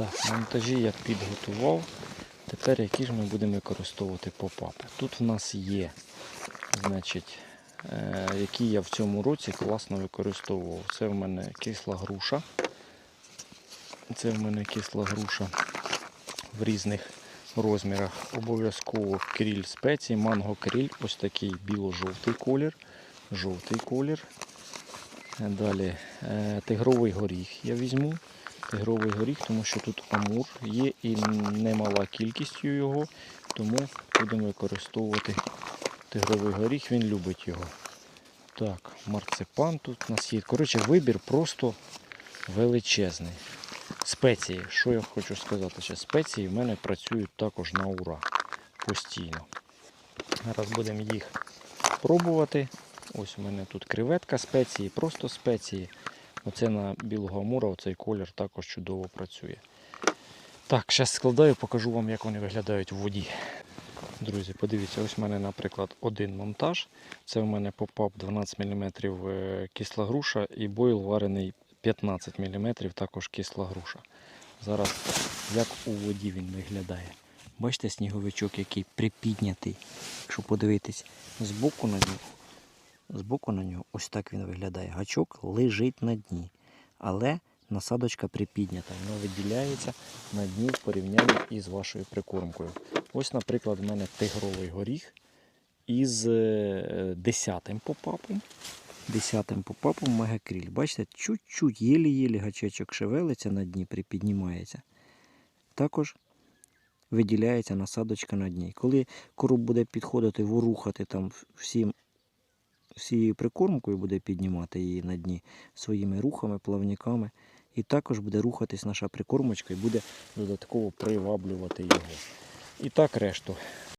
Так, монтажі я підготував. Тепер які ж ми будемо використовувати попапи. Тут в нас є, значить, е, які я в цьому році класно використовував. Це в мене кисла груша. Це в мене кисла груша в різних розмірах. Обов'язково кріль спеції, манго кріль, ось такий біло-жовтий колір. Жовтий колір. Далі е, тигровий горіх я візьму. Тигровий горіх, тому що тут амур є і немала кількістю його, тому будемо використовувати тигровий горіх, він любить його. Так, марципан тут у нас є. Коротше, вибір просто величезний. Спеції, що я хочу сказати, ще спеції в мене працюють також на ура постійно. Зараз будемо їх пробувати. Ось у мене тут креветка спеції, просто спеції. Оце на білого амура, оцей колір також чудово працює. Так, зараз складаю, покажу вам, як вони виглядають в воді. Друзі, подивіться, ось у мене, наприклад, один монтаж. Це в мене попап 12 мм кисла груша і бойл варений 15 мм, також кисла груша. Зараз як у воді він виглядає. Бачите, сніговичок, який припіднятий. Якщо подивитись збоку на нього, збоку на нього ось так він виглядає. Гачок лежить на дні, але насадочка припіднята, вона виділяється на дні в порівнянні із вашою прикормкою. Ось, наприклад, в мене тигровий горіх із е, десятим попапом. Десятим попапом мегакріль. Бачите, чуть-чуть, єлі-єлі гачечок шевелиться на дні, припіднімається. Також виділяється насадочка на дні. Коли короб буде підходити, ворухати там всім, всією прикормкою буде піднімати її на дні своїми рухами, плавниками. І також буде рухатись наша прикормочка і буде додатково приваблювати його. І так решту.